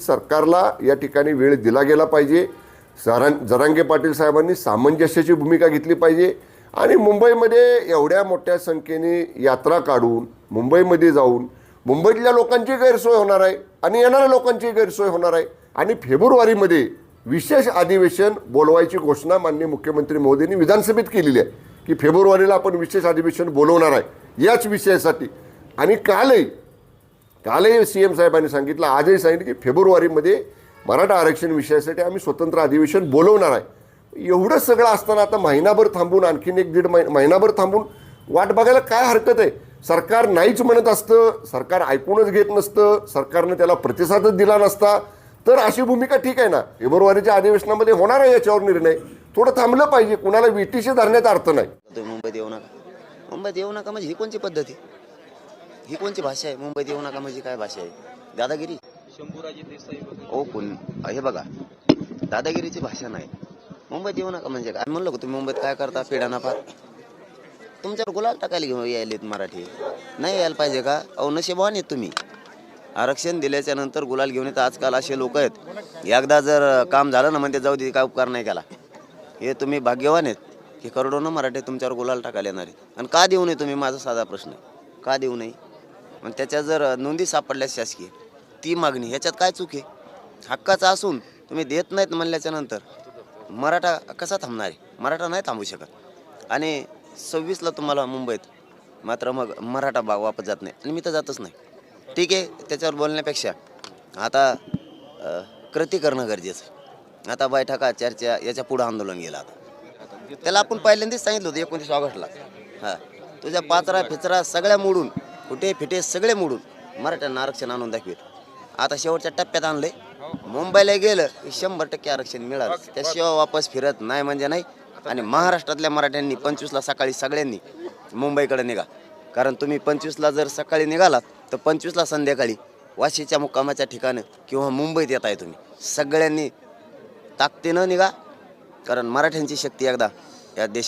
सरकारला या ठिकाणी वेळ दिला गेला पाहिजे. सरां जरांगे पाटील साहेबांनी सामंजस्याची भूमिका घेतली पाहिजे. आणि मुंबईमध्ये एवढ्या मोठ्या संख्येने यात्रा काढून मुंबईमध्ये जाऊन मुंबईतल्या लोकांची गैरसोय होणार आहे आणि येणाऱ्या लोकांची गैरसोय होणार आहे. आणि फेब्रुवारीमध्ये विशेष अधिवेशन बोलवायची घोषणा माननीय मुख्यमंत्री मोदींनी विधानसभेत केलेली आहे की फेब्रुवारीला आपण विशेष अधिवेशन बोलवणार आहे. याच विषयासाठी. आणि कालही कालही सी एम साहेबांनी सांगितलं आजही सांगितलं की फेब्रुवारीमध्ये मराठा आरक्षण विषयासाठी आम्ही स्वतंत्र अधिवेशन बोलवणार आहे. एवढं सगळं असताना आता महिनाभर थांबून आणखीन एक दीड महि महिनाभर थांबून वाट बघायला काय हरकत आहे? सरकार नाहीच म्हणत असतं सरकार ऐकूनच घेत नसतं सरकारनं त्याला प्रतिसादच दिला नसता. तर अशी भूमिका ठीक आहे ना? फेब्रुवारीच्या अधिवेशनामध्ये होणार आहे याच्यावर निर्णय. थोडं थांबलं पाहिजे कुणाला विटीशी धरण्याचा अर्थ नाही. मुंबईत येऊ नका. मुंबईत येऊ नका म्हणजे ही कोणती पद्धती ही कोणची भाषा आहे? मुंबईत येऊ नका म्हणजे काय भाषा आहे? दादागिरी? ओ कोण? हे बघा. दादागिरीची भाषा नाही. मुंबईत येऊ नका म्हणजे काय? म्हणलं तुम्ही मुंबईत काय करता? पिढाना फार तुमच्यावर गुलाल टाकायला घेऊन यायलेत मराठी. नाही यायला पाहिजे का? अहो नशेबान आहेत तुम्ही. आरक्षण दिल्याच्या नंतर गुलाल घेऊन येतात आजकाल असे लोक आहेत. एकदा जर काम झालं ना म्हणजे जाऊ दे काय उपकार नाही केला हे तुम्ही भाग्यवान आहेत की करोडोनं मराठी तुमच्यावर गुलाल टाकायला येणार आहेत. आणि का देऊ नये तुम्ही? माझा साधा प्रश्न आहे. का देऊ नये? आणि त्याच्या जर नोंदी सापडल्या शासकीय ती मागणी ह्याच्यात काय चूक आहे? हक्काचा असून तुम्ही देत नाहीत म्हणल्याच्या नंतर मराठा कसा थांबणार आहे? मराठा नाही थांबू शकत. आणि सव्वीसला तुम्हाला मुंबईत मात्र मग मराठा भाग वापस जात नाही. आणि मी तर जातच नाही. ठीक आहे त्याच्यावर बोलण्यापेक्षा आता कृती करणं गरजेचं आता बैठका चर्चा याच्या पुढं आंदोलन गेलं आता. त्याला आपण पहिल्यांदाच सांगितलं होतं एकोणतीस ऑगस्टला. हां. तुझ्या पाचरा फिचरा सगळ्या मोडून कुठे फिटे सगळे मोडून मराठ्यांना आरक्षण आणून दाखवेल आता शेवटच्या टप्प्यात आणलंय. मुंबईला गेलं की शंभर टक्के आरक्षण मिळालं. त्याशिवाय वापस फिरत नाही म्हणजे नाही. आणि महाराष्ट्रातल्या मराठ्यांनी पंचवीसला सकाळी सगळ्यांनी मुंबईकडे निघा. कारण तुम्ही पंचवीसला जर सकाळी निघालात तर पंचवीसला संध्याकाळी वाशीच्या मुक्कामाच्या ठिकाणी किंवा मुंबईत येत आहे तुम्ही. सगळ्यांनी ताकदीनं निघा. कारण मराठ्यांची शक्ती एकदा या देशात